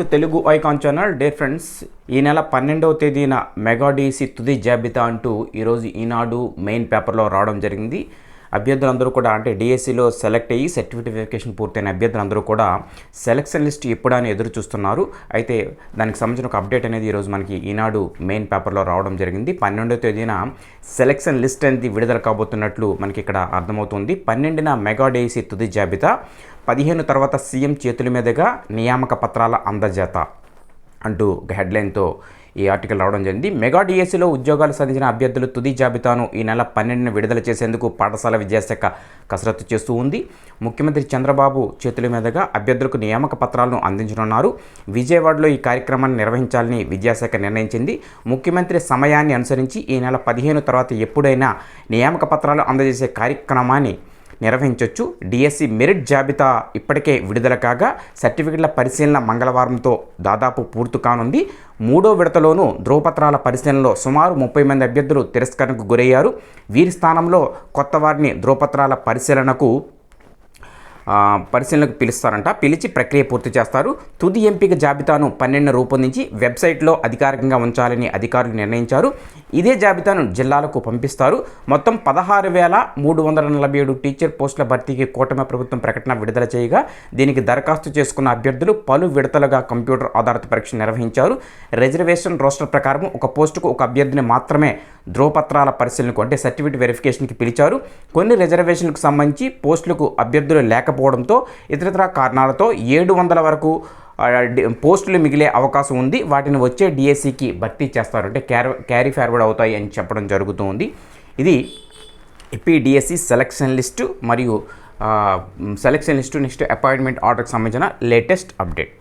To Telugu icon channel day friends ఈ నెల పన్నెండవ తేదీన మెగా డీసీ తుది జాబితా అంటూ ఈరోజు ఈనాడు మెయిన్ పేపర్లో రావడం జరిగింది. అభ్యర్థులందరూ కూడా అంటే డిఎస్సిలో సెలెక్ట్ అయ్యి సర్టిఫికేట్ వెరిఫికేషన్ పూర్తయిన అభ్యర్థులందరూ కూడా సెలక్షన్ లిస్ట్ ఎప్పుడని ఎదురు చూస్తున్నారు. అయితే దానికి సంబంధించిన ఒక అప్డేట్ అనేది ఈరోజు మనకి ఈనాడు మెయిన్ పేపర్లో రావడం జరిగింది. పన్నెండో తేదీన సెలక్షన్ లిస్ట్ అనేది విడుదల కాబోతున్నట్లు మనకి ఇక్కడ అర్థమవుతుంది. పన్నెండున మెగా డేసీ తుది జాబితా పదిహేను తర్వాత సీఎం చేతుల మీదుగా నియామక పత్రాల అందజేత అంటూ హెడ్లైన్తో ఈ ఆర్టికల్ రావడం జరిగింది. మెగా డిఎస్సిలో ఉద్యోగాలు సాధించిన అభ్యర్థులు తుది జాబితాను ఈ నెల పన్నెండున విడుదల చేసేందుకు పాఠశాల విద్యాశాఖ కసరత్తు చేస్తూ ఉంది. ముఖ్యమంత్రి చంద్రబాబు చేతుల మీదుగా అభ్యర్థులకు నియామక పత్రాలను అందించనున్నారు. విజయవాడలో ఈ కార్యక్రమాన్ని నిర్వహించాలని విద్యాశాఖ నిర్ణయించింది. ముఖ్యమంత్రి సమయాన్ని అనుసరించి ఈ నెల పదిహేను తర్వాత ఎప్పుడైనా నియామక పత్రాలు అందజేసే కార్యక్రమాన్ని నిర్వహించవచ్చు డిఎస్సి మెరిట్ జాబితా ఇప్పటికే విడుదల కాగా సర్టిఫికెట్ల పరిశీలన మంగళవారంతో దాదాపు పూర్తి కానుంది. మూడో విడతలోనూ ధ్రువపత్రాల పరిశీలనలో సుమారు ముప్పై మంది అభ్యర్థులు తిరస్కరణకు గురయ్యారు. వీరి స్థానంలో కొత్త వారిని ధ్రువపత్రాల పరిశీలనకు పరిశీలనకు పిలుస్తారంట. పిలిచి ప్రక్రియ పూర్తి చేస్తారు. తుది ఎంపిక జాబితాను పన్నెండున రూపొందించి వెబ్సైట్లో అధికారికంగా ఉంచాలని అధికారులు నిర్ణయించారు. ఇదే జాబితాను జిల్లాలకు పంపిస్తారు. మొత్తం పదహారు వేల మూడు వందల నలభై ఏడు టీచర్ పోస్టుల భర్తీకి కూటమి ప్రభుత్వం ప్రకటన విడుదల చేయగా దీనికి దరఖాస్తు చేసుకున్న అభ్యర్థులు పలు విడతలుగా కంప్యూటర్ ఆధారిత పరీక్ష నిర్వహించారు. రిజర్వేషన్ రోస్టర్ ప్రకారం ఒక పోస్టుకు ఒక అభ్యర్థిని మాత్రమే ధ్రువపత్రాల పరిశీలనకు అంటే సర్టిఫికేట్ వెరిఫికేషన్కి పిలిచారు. కొన్ని రిజర్వేషన్లకు సంబంధించి పోస్టులకు అభ్యర్థులు లేకపోవడంతో ఇతరతర కారణాలతో ఏడు వందల వరకు పోస్టులు మిగిలే అవకాశం ఉంది. వాటిని వచ్చే డిఎస్సికి భర్తీ చేస్తారు. అంటే క్యారీ క్యారీ ఫార్వర్డ్ అవుతాయి అని చెప్పడం జరుగుతుంది. ఇది డిఎస్సి సెలక్షన్ లిస్టు మరియు సెలక్షన్ లిస్టు నెక్స్ట్ అపాయింట్మెంట్ ఆర్డర్కి సంబంధించిన లేటెస్ట్ అప్డేట్.